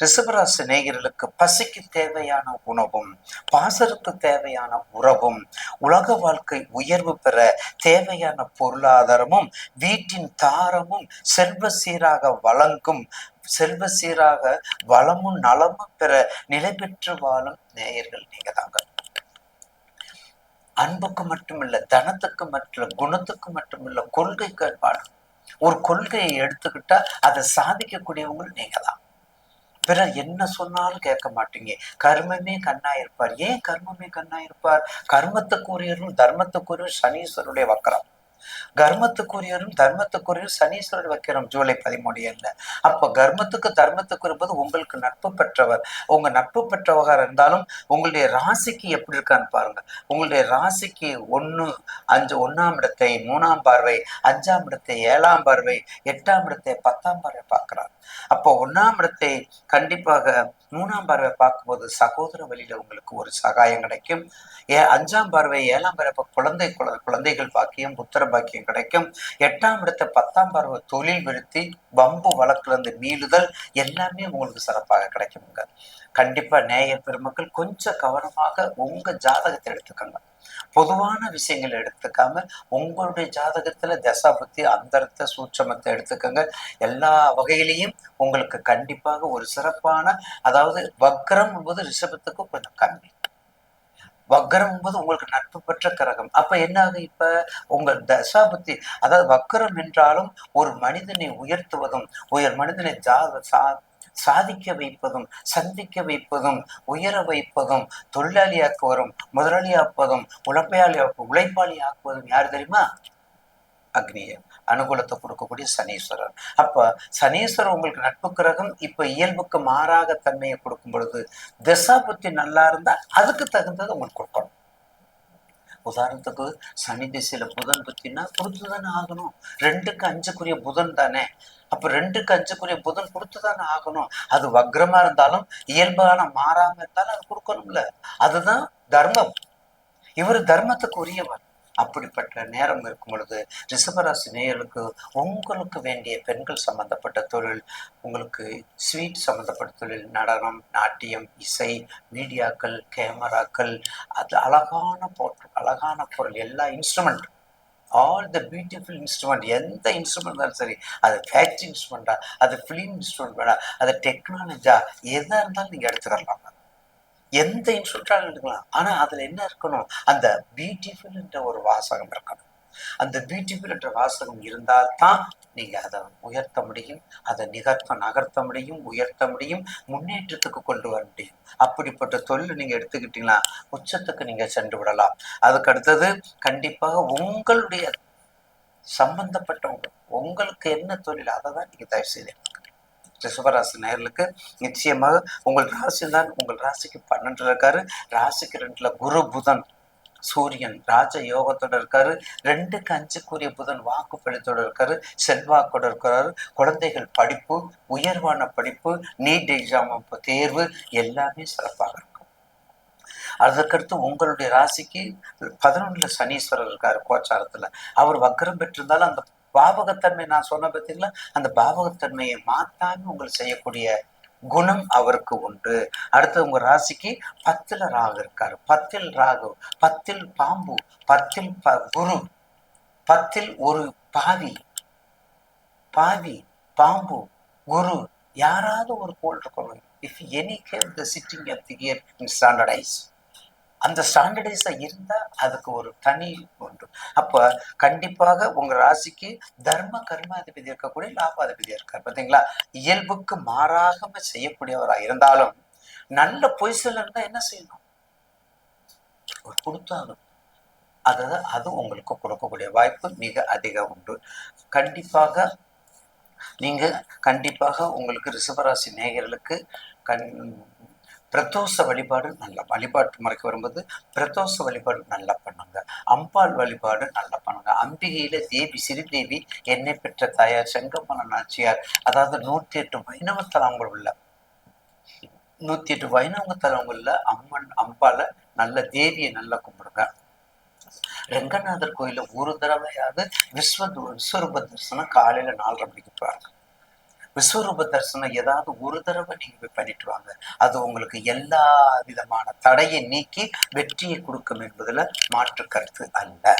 ரிஷபராசி நேயர்களுக்கு பசிக்கு தேவையான உணவும் பாசருக்கு தேவையான உறவும் உலக வாழ்க்கை உயர்வு பெற தேவையான பொருளாதாரமும் வீட்டின் தாரமும் செல்வ சீராக வழங்கும் செல்வ சீராக வளமும் நலமும் பெற நிலை பெற்று வாழும் நேயர்கள் நீங்க தாங்க அன்புக்கு மட்டுமில்ல தனத்துக்கு மட்டும் குணத்துக்கு மட்டுமில்ல கொள்கை கேட்பாடு ஒரு கொள்கையை எடுத்துக்கிட்டா அதை சாதிக்கக்கூடியவங்க நீங்க தான் பிறர் என்ன சொன்னாலும் கேட்க மாட்டீங்க. கர்மமே கண்ணா இருப்பார். ஏன் கர்மமே கண்ணா இருப்பார்? கர்மத்துக்குரியவர்கள் தர்மத்துக்குரியரும் சனீஸ்வருடைய வக்கரம். கர்மத்துக்குரியரும் தர்மத்துக்குரியரும் சனீஸ்வரர் வைக்கிறோம் ஜூலை பதிமூணு ஏழுல. அப்ப கர்மத்துக்கு தர்மத்துக்கு இருப்பது உங்களுக்கு நட்பு பெற்றவர். உங்க நட்பு பெற்றவராக இருந்தாலும் உங்களுடைய ராசிக்கு எப்படி இருக்கான்னு பாருங்க. உங்களுடைய ராசிக்கு ஒண்ணு அஞ்சு ஒண்ணாம் இடத்தை மூணாம் பார்வை அஞ்சாம் இடத்தை ஏழாம் பார்வை எட்டாம் இடத்தை பத்தாம் பார்வை பார்க்கிறார். அப்போ ஒண்ணாம் இடத்தை கண்டிப்பாக மூணாம் பார்வை பார்க்கும்போது சகோதர வழியில உங்களுக்கு ஒரு சகாயம் கிடைக்கும். ஏ அஞ்சாம் பார்வை ஏழாம் பார்வை குழந்தை குழந்தைகள் பாக்கியம் புத்திர பாக்கியம் கிடைக்கும். எட்டாம் இடத்த பத்தாம் பார்வை தொழில் விருத்தி வம்பு வழக்குல இருந்து மீளுதல் எல்லாமே உங்களுக்கு சிறப்பாக கிடைக்குங்க. கண்டிப்பா நேயர் பெருமக்கள் கொஞ்சம் கவனமாக உங்க ஜாதகத்தை எடுத்துக்கோங்க. பொதுவான விஷயங்களை எடுத்துக்காம உங்களுடைய ஜாதகத்துல தசா புத்தி அந்தரத்தை சூட்சமத்தை எடுத்துக்கோங்க. எல்லா வகையிலையும் உங்களுக்கு கண்டிப்பாக ஒரு சிறப்பான அதாவது வக்ரம் என்பது ரிஷபத்துக்கு கொஞ்சம் கம்மி. வக்ரம் என்பது உங்களுக்கு நட்பு பெற்ற கிரகம். அப்ப என்ன ஆகும் இப்ப? உங்கள் தசாபுத்தி அதாவது வக்ரம் என்றாலும் ஒரு மனிதனை உயர்த்துவதும் உயர் மனிதனை ஜாத சா சாதிக்க வைப்பதும் சந்திக்க வைப்பதும் உயர வைப்பதும் தொழிலாளியாக்குவதும் முதலாளியாக்குவதும் உழைப்பையாளி உழைப்பாளி ஆக்குவதும் யார் தெரியுமா? அக்னிய அனுகூலத்தை கொடுக்கக்கூடிய சனீஸ்வரர். அப்ப சனீஸ்வரர் உங்களுக்கு நட்பு கிரகம் இப்ப இயல்புக்கு மாறாக தன்மையை கொடுக்கும் பொழுது திசா புத்தி நல்லா இருந்தா அதுக்கு தகுந்தது உங்களுக்கு கொடுக்கணும். உதாரணத்துக்கு சனி திசையில புதன் புத்தினா கொடுத்துதானே ஆகணும். ரெண்டுக்கு அஞ்சுக்குரிய புதன் தானே. அப்ப ரெண்டுக்கு அஞ்சுக்குரிய புதன் கொடுத்துதானே ஆகணும். அது வக்ரமா இருந்தாலும் இயல்பான மாறாம இருந்தாலும் அது கொடுக்கணும்ல. அதுதான் தர்மம். இவர் தர்மத்துக்கு உரியவர். அப்படிப்பட்ட நேரம் இருக்கும் பொழுது ரிஷபராசி நேயர்களுக்கு உங்களுக்கு வேண்டிய பெண்கள் சம்பந்தப்பட்ட தொழில் உங்களுக்கு ஸ்வீட் சம்பந்தப்பட்ட தொழில் நடனம் நாட்டியம் இசை மீடியாக்கள் கேமராக்கள் அது அழகான பொருள் அழகான பொருள் எல்லா instrument all the beautiful instrument எந்த இன்ஸ்ட்ருமெண்ட் இருந்தாலும் சரி அது ஃபேக்ட்ரி இன்ஸ்ட்ருமெண்ட்டா அது ஃபிலிம் இன்ஸ்ட்ருமெண்ட் வேணா அது டெக்னாலஜியா எதாக இருந்தாலும் நீங்கள் எடுத்துக்கலாம் எந்த இன்ஸ்ட்ருமெண்டாலும் எடுக்கலாம் ஆனா அதுல என்ன இருக்கணும்? அந்த பியூட்டிஃபுல் என்ற ஒரு வாசகம் இருக்கணும். அந்த பியூட்டிஃபுல் என்ற வாசகம் இருந்தால் தான் நீங்க அதை உயர்த்த முடியும் அதை நிகர்த்த நகர்த்த முடியும் உயர்த்த முடியும் முன்னேற்றத்துக்கு கொண்டு வர முடியும். அப்படிப்பட்ட தொழில் நீங்க எடுத்துக்கிட்டீங்கன்னா உச்சத்துக்கு நீங்க சென்று விடலாம். அதுக்கு அடுத்தது கண்டிப்பாக உங்களுடைய சம்பந்தப்பட்டவங்க உங்களுக்கு என்ன தொழில் அதை தான் நீங்க தயவு செய்து ரிஷபராசி நேர்களுக்கு நிச்சயமாக உங்கள் ராசி தான் உங்கள் ராசிக்கு பன்னெண்டுல இருக்காரு. ராசிக்கு ரெண்டுல குரு புதன் சூரியன் ராஜ யோகத்தோட இருக்காரு. ரெண்டுக்கு அஞ்சுக்குரிய புதன் வாக்கு பலித்தோட இருக்காரு. செல்வாக்கோட இருக்கிறாரு. குழந்தைகள் படிப்பு உயர்வான படிப்பு நீட் எக்ஸாம் தேர்வு எல்லாமே சிறப்பாக இருக்கும். அதற்கடுத்து உங்களுடைய ராசிக்கு பதினொன்றுல சனீஸ்வரர் இருக்காரு கோச்சாரத்துல. அவர் வக்ரம் பெற்றிருந்தாலும் அந்த பாவகத்தன்மை நான் சொன்ன பார்த்தீங்களா அந்த பாவகத்தன்மையை மாத்தாம உங்களுக்கு செய்யக்கூடிய குணம் அவருக்கு உண்டு. அடுத்து உங்க ராசிக்கு பத்துல ராகு இருக்காரு. பத்தில் ராகு பத்தில் பாம்பு பத்தில் ப குரு பத்தில் ஒரு பாவி பாவி பாம்பு குரு யாராவது ஒரு கோல் இருக்கணும் if any care the sitting of the gear in standardise அந்த ஸ்டாண்டர்டைஸா இருந்தா அதுக்கு ஒரு தனி உண்டு. அப்ப கண்டிப்பாக உங்க ராசிக்கு தர்ம கர்மாதிபதி இருக்கக்கூடிய லாபாதிபதி இருக்கார். பாத்தீங்களா? இயல்புக்கு மாறாகம செய்யக்கூடியவரா இருந்தாலும் நல்ல பொய்சல் இருந்தா என்ன செய்யணும்? ஒரு கொடுத்தாலும். அதாவது அது உங்களுக்கு கொடுக்கக்கூடிய வாய்ப்பு மிக அதிகம் உண்டு. கண்டிப்பாக நீங்க கண்டிப்பாக உங்களுக்கு ரிஷபராசி நேயர்களுக்கு கண் பிரதோஷ வழிபாடு நல்ல வழிபாட்டு முறைக்கு வரும்போது பிரதோஷ வழிபாடு நல்லா பண்ணுங்க. அம்பாள் வழிபாடு நல்லா பண்ணுங்க. அம்பிகையில தேவி சிறுதேவி என்னை பெற்ற தாயார் செங்கம்மன நாச்சியார் அதாவது நூத்தி எட்டு வைணவ தலங்கள் உள்ள நூத்தி எட்டு வைணவ தலங்கள்ல அம்மன் அம்பால நல்ல தேவியை நல்லா கும்பிடுங்க. ரெங்கநாதர் கோயில ஒரு தடவையாவது விஸ்வ விஸ்வரூப தரிசனம் காலையில நாலரை மணிக்கு பாருங்க விஸ்வரூப தரிசனம் ஏதாவது ஒரு தடவை நீங்க போய் பண்ணிட்டு வாங்க. அது உங்களுக்கு எல்லா விதமான தடையை நீக்கி வெற்றியை கொடுக்கும் என்பதுல மாற்று கருத்து அல்ல.